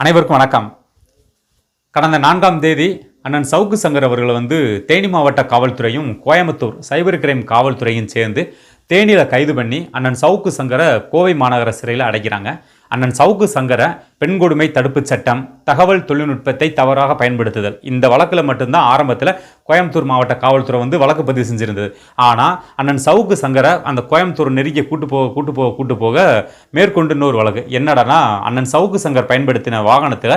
அனைவருக்கும் வணக்கம். கடந்த நான்காம் தேதி அண்ணன் சவுக்கு சங்கர் அவர்கள் வந்து தேனி மாவட்ட காவல்துறையும் கோயம்புத்தூர் சைபர் கிரைம் காவல்துறையும் சேர்ந்து தேனியில் கைது பண்ணி அண்ணன் சவுக்கு சங்கரை கோவை மாநகர சிறையில் அடைக்கிறாங்க. அண்ணன் சவுக்கு சங்கரை பெண் கொடுமை தடுப்புச் சட்டம் தகவல் தொழில்நுட்பத்தை தவறாக பயன்படுத்துதல். இந்த வழக்கில் மட்டும்தான் ஆரம்பத்தில் கோயம்புத்தூர் மாவட்ட காவல்துறை வந்து வழக்கு பதிவு செஞ்சிருந்தது. ஆனால் அண்ணன் சவுக்கு சங்கரை அந்த கோயம்புத்தூர் நெருங்கிய கூட்டு போக கூட்டு போக கூட்டு போக மேற்கொண்டு இன்னொரு வழக்கு. என்னடானா அண்ணன் சவுக்கு சங்கர் பயன்படுத்தின வாகனத்தில்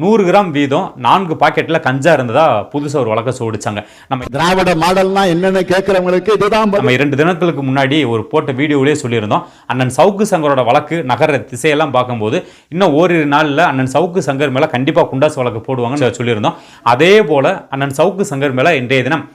நூறு கிராம் வீதம் நான்கு பாக்கெட்டில் கஞ்சா இருந்ததா புதுசாக ஒரு வழக்கை சோடிச்சாங்க நம்ம திராவிட மாடல்னா என்னன்னு கேட்கறவங்களுக்கு இதுதான். நம்ம இரண்டு தினங்களுக்கு முன்னாடி ஒரு போட்ட வீடியோவிலே சொல்லியிருந்தோம். அண்ணன் சவுக்கு சங்கரோட வழக்கு நகர திசையெல்லாம் பார்க்கும்போது இன்னும் ஓரிரு நாளில் அண்ணன் சவுக்கு சங்கர் மேலே கண்டிப்பாக குண்டாஸ் வழக்கு போடுவாங்கன்னு சொல்லியிருந்தோம். அதே போல் அண்ணன் சவுக்கு சங்கர் மேலே இன்றைய தினம்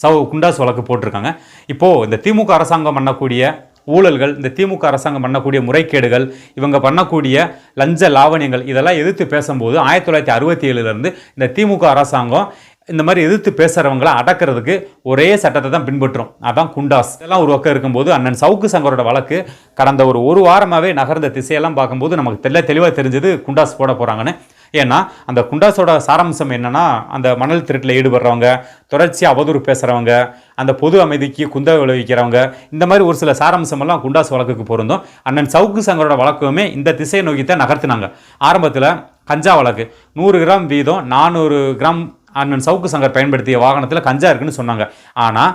சவு குண்டாஸ் வழக்கு போட்டிருக்காங்க. இப்போது இந்த திமுக அரசாங்கம் பண்ணக்கூடிய ஊழல்கள் இந்த திமுக அரசாங்கம் பண்ணக்கூடிய முறைகேடுகள் இவங்க பண்ணக்கூடிய லஞ்ச லாவணியங்கள் இதெல்லாம் எதிர்த்து பேசும்போது ஆயிரத்தி தொள்ளாயிரத்தி அறுபத்தி ஏழுலேருந்து இந்த திமுக அரசாங்கம் இந்த மாதிரி எதிர்த்து பேசுகிறவங்களை அடக்கிறதுக்கு ஒரே சட்டத்தை தான் பின்பற்றும். அதான் குண்டாஸ். இதெல்லாம் ஒரு பக்கம் இருக்கும்போது அண்ணன் சவுக்கு சங்கரோட வழக்கு கடந்த ஒரு ஒரு வாரமாகவே நகர்ந்த திசையெல்லாம் பார்க்கும்போது நமக்கு தெல்ல தெளிவாக தெரிஞ்சது குண்டாஸ் போட போகிறாங்கன்னு ஏன்னா அந்த குண்டாஸோட சாராம்சம் என்னன்னா அந்த மணல் திருட்டில் ஈடுபடுறவங்க தொடர்ச்சியாக அவதூறு பேசுகிறவங்க அந்த பொது அமைதிக்கு குந்த விளைவிக்கிறவங்க இந்த மாதிரி ஒரு சில சாராம்சமெல்லாம் குண்டாஸ் வழக்குக்கு பொருந்தும். அண்ணன் சவுக்கு சங்கரோட வழக்குமே இந்த திசையை நோக்கி தான் நகர்த்தினாங்க. ஆரம்பத்தில் கஞ்சா வழக்கு. நூறு கிராம் வீதம் நானூறு கிராம் அண்ணன் சவுக்கு சங்கர் பயன்படுத்திய வாகனத்தில் கஞ்சா இருக்குன்னு சொன்னாங்க. ஆனால்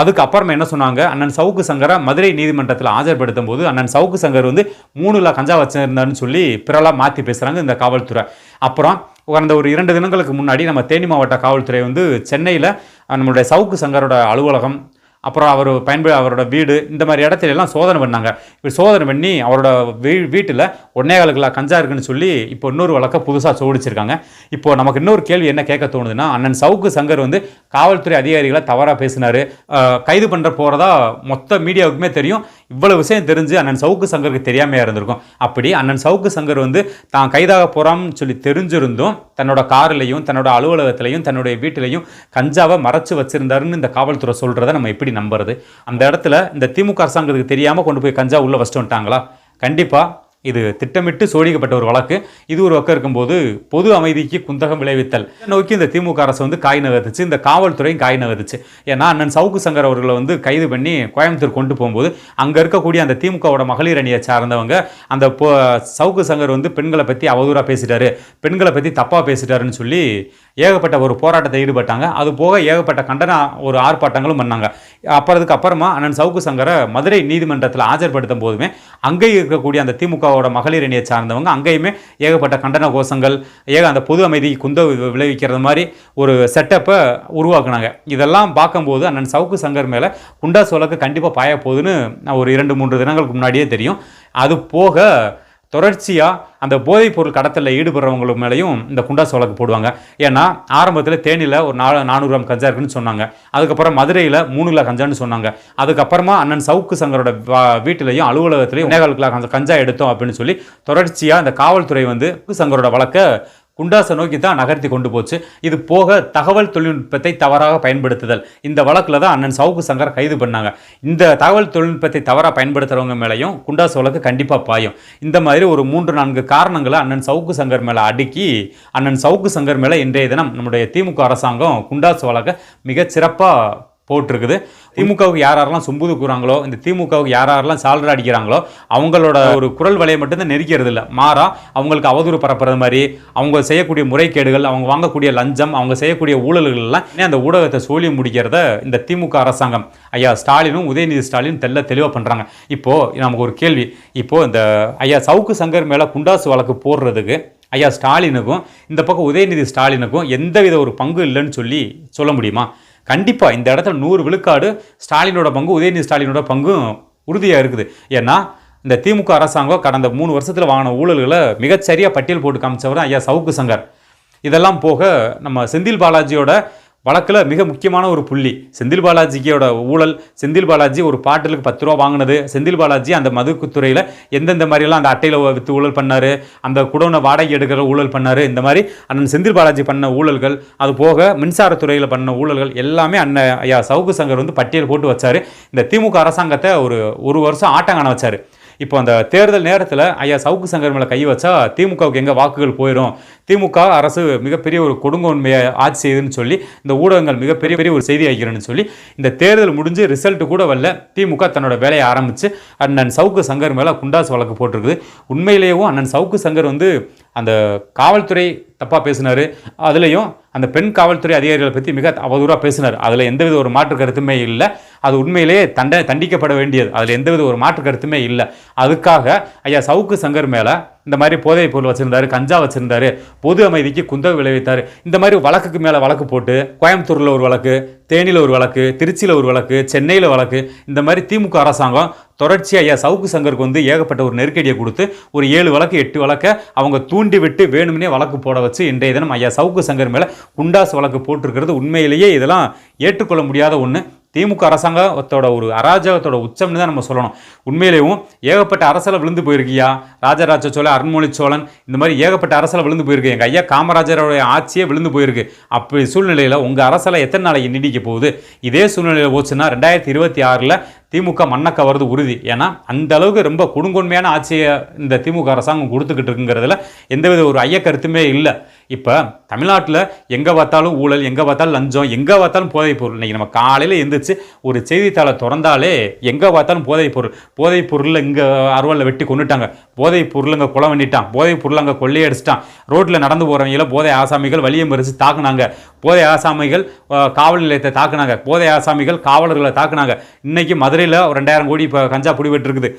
அதுக்கப்புறமா என்ன சொன்னாங்க? அண்ணன் சவுக்கு சங்கரை மதுரை நீதிமன்றத்தில் ஆஜர்படுத்தும் போது அண்ணன் சவுக்கு சங்கர் வந்து மூணுல கஞ்சா வச்சிருந்தாருன்னு சொல்லி பிறலாக மாற்றி பேசுகிறாங்க இந்த காவல்துறை. அப்புறம் கடந்த ஒரு இரண்டு தினங்களுக்கு முன்னாடி நம்ம தேனி மாவட்ட காவல்துறை வந்து சென்னையில் நம்மளுடைய சவுக்கு சங்கரோட அலுவலகம் அப்புறம் அவர் பயன்படு அவரோட வீடு இந்த மாதிரி இடத்துல எல்லாம் சோதனை பண்ணாங்க. இப்படி சோதனை பண்ணி அவரோட வீ வீட்டில் ஒன்னே கால் கஞ்சா இருக்குன்னு சொல்லி இப்போ இன்னொரு வழக்கை புதுசாக சோடிச்சிருக்காங்க இப்போ நமக்கு இன்னொரு கேள்வி என்ன கேட்க தோணுதுன்னா அண்ணன் சவுக்கு சங்கர் வந்து காவல்துறை அதிகாரிகளை தவறாக பேசினாரு. கைது பண்ணுற போகிறதா மொத்த மீடியாவுக்குமே தெரியும். இவ்வளவு விஷயம் தெரிஞ்சு அண்ணன் சவுக்கு சங்கருக்கு தெரியாமையாக இருந்திருக்கும். அப்படி அண்ணன் சவுக்கு சங்கர் வந்து தான் கைதாக போகிறான்னு சொல்லி தெரிஞ்சிருந்தும் தன்னோட கார்லையும் தன்னோட அலுவலகத்திலையும் தன்னுடைய வீட்டிலையும் கஞ்சாவை மறைச்சு வச்சுருந்தாருன்னு இந்த காவல்துறை சொல்கிறத நம்ம எப்படி நம்புறது. அந்த இடத்துல இந்த திமுக அரசாங்கத்துக்கு தெரியாமல் கொண்டு போய் கஞ்சா உள்ளே வச்சுட்டு வந்துட்டாங்களா? கண்டிப்பாக இது திட்டமிட்டு சோடிக்கப்பட்ட ஒரு வழக்கு. இது ஒரு பக்கம் இருக்கும்போது பொது அமைதிக்கு குந்தகம் விளைவித்தல். நோக்கி இந்த திமுக அரசு வந்து காய் நகர்த்துச்சு. இந்த காவல்துறையும் காய் நகர்த்துச்சு. ஏன்னா அண்ணன் சவுக்கு சங்கர் அவர்களை வந்து கைது பண்ணி கோயம்புத்தூர் கொண்டு போகும்போது அங்கே இருக்கக்கூடிய அந்த திமுகவோட மகளிர் அணியை சார்ந்தவங்க அந்த பொ- சவுக்கு சங்கர் வந்து பெண்களை பற்றி அவதூறாக பேசிட்டாரு. பெண்களை பற்றி தப்பாக பேசிட்டாருன்னு சொல்லி ஏகப்பட்ட ஒரு போராட்டத்தை ஈடுபட்டாங்க. அது போக ஏகப்பட்ட கண்டன ஒரு ஆர்ப்பாட்டங்களும் பண்ணாங்க. அப்புறதுக்கு அப்புறமா அண்ணன் சவுக்கு சங்கரை மதுரை நீதிமன்றத்தில் ஆஜர்படுத்தும் போதுமே அங்கே இருக்கக்கூடிய அந்த திமுகவோட மகளிர் அணியை சார்ந்தவங்க அங்கேயுமே ஏகப்பட்ட கண்டன கோஷங்கள் ஏக அந்த பொது அமைதி குந்த விளைவிக்கிறது மாதிரி ஒரு செட்டப்பை உருவாக்குனாங்க. இதெல்லாம் பார்க்கும்போது அண்ணன் சவுக்கு சங்கர் மேலே குண்டா சோலக்கு கண்டிப்பாக பாய போகுதுன்னு நான் ஒரு இரண்டு மூன்று தினங்களுக்கு முன்னாடியே தெரியும். அது போக தொடர்ச்சியாக அந்த போதைப் பொருள் கடத்தலில் ஈடுபடுறவங்களுக்கு மேலேயும் இந்த குண்டாஸ் வழக்கு போடுவாங்க. ஏன்னா ஆரம்பத்தில் தேனியில் ஒரு நாலு நானூறு கிராம் கஞ்சா இருக்குன்னு சொன்னாங்க. அதுக்கப்புறம் மதுரையில் மூணு கிலோ கஞ்சான்னு சொன்னாங்க. அதுக்கப்புறமா அண்ணன் சவுக்கு சங்கரோட வா- வீட்டிலையும் அலுவலகத்திலையும் ஒன்னேகால் கிலோ கஞ்சா- எடுத்தோம் அப்படின்னு சொல்லி தொடர்ச்சியாக இந்த காவல்துறை வந்து சங்கரோட வழக்கை குண்டாசை நோக்கி தான் நகர்த்தி கொண்டு போச்சு. இது போக தகவல் தொழில்நுட்பத்தை தவறாக பயன்படுத்துதல். இந்த வழக்கில் தான் அண்ணன் சவுக்கு சங்கர் கைது பண்ணாங்க. இந்த தகவல் தொழில்நுட்பத்தை தவறாக பயன்படுத்துறவங்க மேலேயும் குண்டாஸ் வழக்கு கண்டிப்பாக பாயும். இந்த மாதிரி ஒரு மூன்று நான்கு காரணங்களை அண்ணன் சவுக்கு சங்கர் மேலே அடுக்கி அண்ணன் சவுக்கு சங்கர் மேலே இன்றைய தினம் நம்முடைய திமுக அரசாங்கம் குண்டாசு வழக்கை மிகச் சிறப்பாக போட்டிருக்குது. திமுகவுக்கு யார் யாரெல்லாம் சொம்புது கூறாங்களோ இந்த திமுகவுக்கு யார் யாரெல்லாம் சால்ரா அடிக்கிறாங்களோ அவங்களோட ஒரு குரல் வலையை மட்டும்தான் நெருக்கிறது இல்லை. மாறா அவங்களுக்கு அவதூறு பரப்புறது மாதிரி அவங்க செய்யக்கூடிய முறைகேடுகள் அவங்க வாங்கக்கூடிய லஞ்சம் அவங்க செய்யக்கூடிய ஊழல்கள் எல்லாம் அந்த ஊடகத்தை சோழி முடிக்கிறத இந்த திமுக அரசாங்கம் ஐயா ஸ்டாலினும் உதயநிதி ஸ்டாலினும் தெல்ல தெளிவாக பண்ணுறாங்க இப்போது நமக்கு ஒரு கேள்வி. இப்போது இந்த ஐயா சவுக்கு சங்கர் மேலே குண்டாசு வழக்கு போடுறதுக்கு ஐயா ஸ்டாலினுக்கும் இந்த பக்கம் உதயநிதி ஸ்டாலினுக்கும் எந்தவித ஒரு பங்கு இல்லைன்னு சொல்லி சொல்ல முடியுமா? கண்டிப்பாக இந்த இடத்துல நூறு விழுக்காடு ஸ்டாலினோட பங்கு உதயநிதி ஸ்டாலினோட பங்கும் உறுதியாக இருக்குது. ஏன்னா இந்த திமுக அரசாங்கம் கடந்த மூணு வருஷத்தில் வாங்கின ஊழல்களை மிகச்சரியாக பட்டியல் போட்டு காமிச்சவர் ஐயா சவுக்கு சங்கர். இதெல்லாம் போக நம்ம செந்தில் பாலாஜியோட வழக்கில் மிக முக்கியமான ஒரு புள்ளி. செந்தில் பாலாஜியோட ஊழல் செந்தில் பாலாஜி ஒரு பாட்டிலுக்கு பத்து ரூபா வாங்கினது. செந்தில் பாலாஜி அந்த மதுக்குத்துறையில் எந்தெந்த மாதிரியெல்லாம் அந்த அட்டையில் விற்று ஊழல் பண்ணார் அந்த குடோனை வாடகை எடுக்கிற ஊழல் பண்ணார் இந்த மாதிரி அண்ணன் செந்தில் பாலாஜி பண்ண ஊழல்கள் அது போக மின்சாரத்துறையில் பண்ண ஊழல்கள் எல்லாமே அண்ணன் ஐயா சவுக்கு சங்கர் வந்து பட்டியல் போட்டு வச்சார். இந்த திமுக அரசாங்கத்தை ஒரு ஒரு வருஷம் ஆட்டங்கான வச்சார். இப்போ அந்த தேர்தல் நேரத்தில் ஐயா சவுக்கு சங்கர் மேலே கை வச்சா திமுகவுக்கு எங்கே வாக்குகள் போயிடும் திமுக அரசு மிகப்பெரிய ஒரு கொடுங்கோன்மையை ஆட்சி செய்யுதுன்னு சொல்லி இந்த ஊடகங்கள் மிகப்பெரிய பெரிய ஒரு செய்தி ஆகிறேன்னு சொல்லி இந்த தேர்தல் முடிஞ்சு ரிசல்ட் கூட வரல. திமுக தன்னோட வேலையை ஆரம்பித்து அண்ணன் சவுக்கு சங்கர் மேலே குண்டாஸ் வழக்கு போட்டிருக்குது. உண்மையிலேயும் அண்ணன் சவுக்கு சங்கர் வந்து அந்த காவல்துறை தப்பாக பேசினார். அதுலேயும் அந்த பெண் காவல்துறை அதிகாரிகளை பற்றி மிக அவதூறாக பேசினார். அதில் எந்தவித ஒரு மாற்று கருத்துமே இல்லை. அது உண்மையிலேயே தண்டனை தண்டிக்கப்பட வேண்டியது. அதில் எந்தவித ஒரு மாற்று கருத்துமே இல்லை. அதுக்காக ஐயா சவுக்கு சங்கர் மேலே இந்த மாதிரி போதைப் பொருள் வச்சுருந்தாரு கஞ்சா வச்சுருந்தாரு பொது அமைதிக்கு குந்தவை விளைவித்தார். இந்த மாதிரி வழக்குக்கு மேலே வழக்கு போட்டு கோயம்புத்தூரில் ஒரு வழக்கு தேனியில் ஒரு வழக்கு திருச்சியில் ஒரு வழக்கு சென்னையில் வழக்கு இந்த மாதிரி திமுக அரசாங்கம் தொடர்ச்சியாக ஐயா சவுக்கு சங்கருக்கு வந்து ஏகப்பட்ட ஒரு நெருக்கடியை கொடுத்து ஒரு ஏழு வழக்கு எட்டு வழக்கை அவங்க தூண்டி விட்டு வேணும்னே வழக்கு போட வச்சு இன்றைய தினம் ஐயா சவுக்கு சங்கர் மேலே குண்டாஸ் வழக்கு போட்டிருக்கிறது உண்மையிலேயே இதெல்லாம் ஏற்றுக்கொள்ள முடியாத ஒன்று திமுக அரசாங்கத்தோட ஒரு அராஜகத்தோட உச்சம்னு தான் நம்ம சொல்லணும். உண்மையிலேயும் ஏகப்பட்ட அரசில் விழுந்து போயிருக்கியா? ராஜராஜ சோழன் அருண்மொழி சோழன் இந்த மாதிரி ஏகப்பட்ட அரசில் விழுந்து போயிருக்கு. எங்கள் ஐயா காமராஜரோடைய ஆட்சியே விழுந்து போயிருக்கு. அப்படி சூழ்நிலையில் உங்கள் அரசில் எத்தனை நாளைக்கு நீடிக்க போகுது? இதே சூழ்நிலையில் போச்சுன்னா ரெண்டாயிரத்தி இருபத்தி ஆறில் திமுக மண்ணை வருது உறுதி. ஏன்னா அந்த அளவுக்கு ரொம்ப கொடுங்கொன்மையான ஆட்சியை இந்த திமுக அரசாங்கம் கொடுத்துக்கிட்டு இருக்குங்கிறதுல எந்தவித ஒரு ஐய கருத்துமே இல்லை. இப்போ தமிழ்நாட்டில் எங்கே பார்த்தாலும் ஊழல் எங்கே பார்த்தாலும் லஞ்சம் எங்கே பார்த்தாலும் போதைப் பொருள். இன்றைக்கி நம்ம காலையில் எழுந்திரிச்சு ஒரு செய்தித்தாளை திறந்தாலே எங்கே பார்த்தாலும் போதைப் பொருள். போதைப் பொருளில் இங்கே அருவாளில் வெட்டி கொண்டுட்டாங்க போதைப் பொருள் அங்கே கொலை பண்ணிட்டான். போதைப் பொருள் அங்கே கொள்ளையடிச்சிட்டான். ரோட்டில் நடந்து போகிறவங்கள போதை ஆசாமிகள் வலியை மறித்து தாக்குனாங்க. போதை ஆசாமிகள் காவல் நிலையத்தை தாக்குனாங்க. போதை ஆசாமிகள் காவலர்களை தாக்குனாங்க. இன்றைக்கி மதுரையில் ஒரு ரெண்டாயிரம் கோடி இப்போ கஞ்சா பிடிபட்டிருக்குது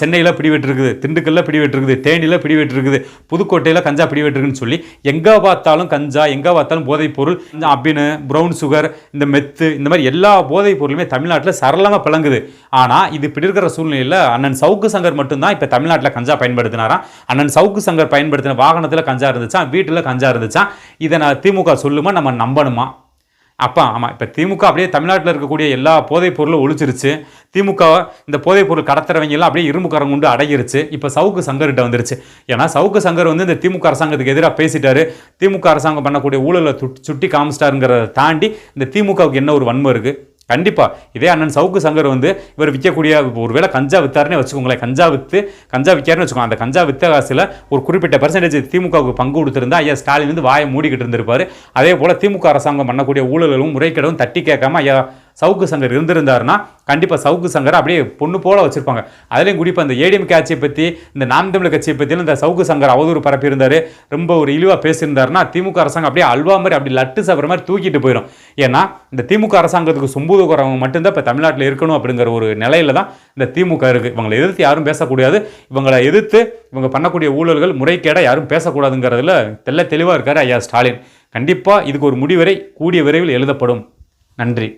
சென்னையில் பிடிபட்டிருக்குது திண்டுக்கல்லில் பிடிபட்டிருக்குது தேனியில் பிடிபட்டிருக்குது புதுக்கோட்டையில் கஞ்சா பிடிபட்டிருக்குன்னு சொல்லி எங்கே பார்த்தாலும் கஞ்சா எங்கே பார்த்தாலும் போதைப் பொருள் இந்த அபினு ப்ரௌன் சுகர் இந்த மெத்து இந்த மாதிரி எல்லா போதைப் பொருளுமே தமிழ்நாட்டில் சரளமாக பிளங்குது. ஆனால் இது இப்படி இருக்கிற சூழ்நிலையில் அண்ணன் சவுக்கு சங்கர் மட்டும்தான் இப்போ தமிழ்நாட்டில் கஞ்சா பயன்படுத்தினாராம். அண்ணன் சவுக்கு சங்கர் பயன்படுத்தின வாகனத்தில் கஞ்சா இருந்துச்சான் வீட்டில் கஞ்சா இருந்துச்சான் இதை நான் திமுக சொல்லுமா நம்ம நம்பணுமா? அப்பா ஆமாம் இப்போ திமுக அப்படியே தமிழ்நாட்டில் இருக்கக்கூடிய எல்லா போதைப் பொருளும் ஒழிச்சிருச்சு. திமுக இந்த போதைப் பொருள் கடத்துறவங்கெல்லாம் அப்படியே இரும்பு கரம் கொண்டு அடங்கிருச்சு. இப்போ சவுக்கு சங்கர்கிட்ட வந்துருச்சு. ஏன்னா சவுக்கு சங்கர் வந்து இந்த திமுக அரசாங்கத்துக்கு எதிராக பேசிட்டாரு. திமுக அரசாங்கம் பண்ணக்கூடிய ஊழலை சுட்டி காமிச்சிட்டாருங்கிறத தாண்டி இந்த திமுகவுக்கு என்ன ஒரு வன்மம் இருக்குது கண்டிப்பாக இதே அண்ணன் சவுக்கு சங்கர் வந்து இவர் விற்கக்கூடிய ஒருவேளை கஞ்சா வித்தாருன்னே வச்சுக்கோங்களேன். கஞ்சா வித்து கஞ்சா விற்காருன்னு வச்சுக்கோங்க. அந்த கஞ்சா வித்த காசில் ஒரு குறிப்பிட்ட பர்சன்டேஜ் திமுகவுக்கு பங்கு கொடுத்துருந்தா ஐயா ஸ்டாலின் வந்து வாயை மூடிக்கிட்டு இருந்திருப்பார். அதே போல் திமுக அரசாங்கம் பண்ணக்கூடிய ஊழலும் முறைகேடும் தட்டி கேட்காம ஐயா சவுக்கு சங்கர் இருந்திருந்தாருன்னா கண்டிப்பாக சவுக்கு சங்கர் அப்படியே பொண்ணு போல வச்சுருப்பாங்க. அதுலேயும் குறிப்பாக இந்த ஏடிஎம் கட்சியை பற்றி இந்த நாம் தமிழ் கட்சியை பற்றியும் இந்த சவுக்கு சங்கர் அவதூறு பரப்பியிருந்தார். ரொம்ப ஒரு இழிவாக பேசியிருந்தாருன்னா திமுக அரசாங்கம் அப்படியே அல்வா மாதிரி அப்படி லட்டு சாப்பிட்ற மாதிரி தூக்கிட்டு போயிடும். ஏன்னா இந்த திமுக அரசாங்கத்துக்கு சொம்புதுக்குறவங்க மட்டும்தான் இப்போ தமிழ்நாட்டில் இருக்கணும் அப்படிங்கிற ஒரு நிலையில தான் இந்த திமுக இருக்குது இவங்களை எதிர்த்து யாரும் பேசக்கூடாது. இவங்களை எதிர்த்து இவங்க பண்ணக்கூடிய ஊழல்கள் முறைகேடாக யாரும் பேசக்கூடாதுங்கிறதுல தெல்ல தெளிவாக இருக்கார் ஐயா ஸ்டாலின். கண்டிப்பாக இதுக்கு ஒரு முடிவரை கூடிய விரைவில் எழுதப்படும். நன்றி.